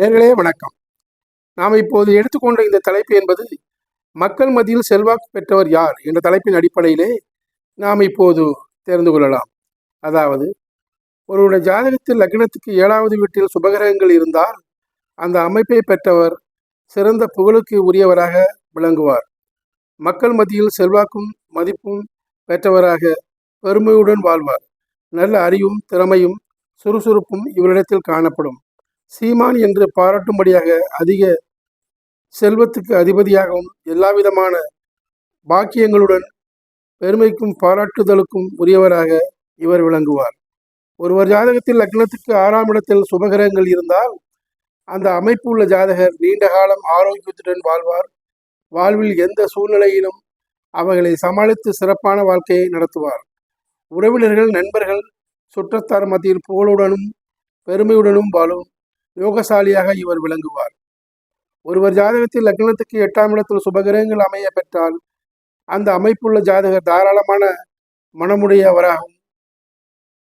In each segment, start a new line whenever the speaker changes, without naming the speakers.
நேர்களே வணக்கம். நாம் இப்போது எடுத்துக்கொண்ட இந்த தலைப்பு என்பது மக்கள் மத்தியில் செல்வாக்கு பெற்றவர் யார் என்ற தலைப்பின் அடிப்படையிலே நாம் இப்போது தெரிந்து கொள்ளலாம். அதாவது ஒருவருடைய ஜாதகத்தில் லக்னத்துக்கு ஏழாவது வீட்டில் சுபகிரகங்கள் இருந்தால் அந்த அமைப்பை பெற்றவர் சிறந்த புகழுக்கு உரியவராக விளங்குவார். மக்கள் மத்தியில் செல்வாக்கும் மதிப்பும் பெற்றவராக பெருமையுடன் வாழ்வார். நல்ல அறிவும் திறமையும் சுறுசுறுப்பும் இவரிடத்தில் காணப்படும். சீமான் என்று பாராட்டும்படியாக அதிக செல்வத்துக்கு அதிபதியாகவும் எல்லாவிதமான பாக்கியங்களுடன் பெருமைக்கும் பாராட்டுதலுக்கும் உரியவராக இவர் விளங்குவார். ஒருவர் ஜாதகத்தில் லக்னத்துக்கு ஆறாம் இடத்தில் சுபகிரகங்கள் இருந்தால் அந்த அமைப்பு உள்ள ஜாதகர் நீண்ட காலம் ஆரோக்கியத்துடன் வாழ்வார். வாழ்வில் எந்த சூழ்நிலையிலும் அவர்களை சமாளித்து சிறப்பான வாழ்க்கையை நடத்துவார். உறவினர்கள் நண்பர்கள் சுற்றத்தார் மத்தியில் புகழுடனும் பெருமையுடனும் வாழும் யோகசாலியாக இவர் விளங்குவார். ஒருவர் ஜாதகத்தில் லக்னத்துக்கு எட்டாம் இடத்தில் சுபகிரகங்கள் அமைய பெற்றால் அந்த அமைப்புள்ள ஜாதகர் தாராளமான மனமுடையவராகவும்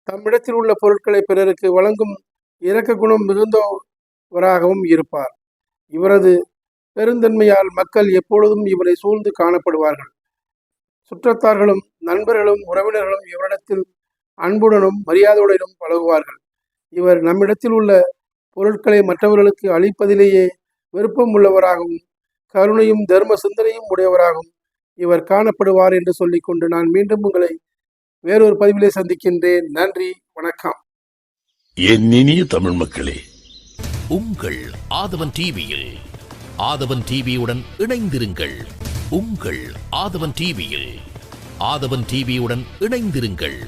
தம்மிடத்தில் உள்ள பொருட்களை பிறருக்கு வழங்கும் இரக்க குணம் மிகுந்தவராகவும் இருப்பார். இவரது பெருந்தன்மையால் மக்கள் எப்பொழுதும் இவரை சூழ்ந்து காணப்படுவார்கள். சுற்றத்தார்களும் நண்பர்களும் உறவினர்களும் இவரிடத்தில் அன்புடனும் மரியாதையுடனும் பழகுவார்கள். இவர் நம்மிடத்தில் உள்ள பொருட்களை மற்றவர்களுக்கு அளிப்பதிலேயே விருப்பம் உள்ளவராகவும் கருணையும் தர்ம சிந்தனையும் உடையவராகவும் இவர் காணப்படுவார் என்று சொல்லிக்கொண்டு நான் மீண்டும் உங்களை வேறொரு பதிவிலே சந்திக்கின்றேன். நன்றி வணக்கம்.
என் இனிய தமிழ் மக்களே
உங்கள் ஆதவன் டிவியில் ஆதவன் டிவியுடன் இணைந்திருங்கள். உங்கள் ஆதவன் டிவியில் ஆதவன் டிவியுடன் இணைந்திருங்கள்.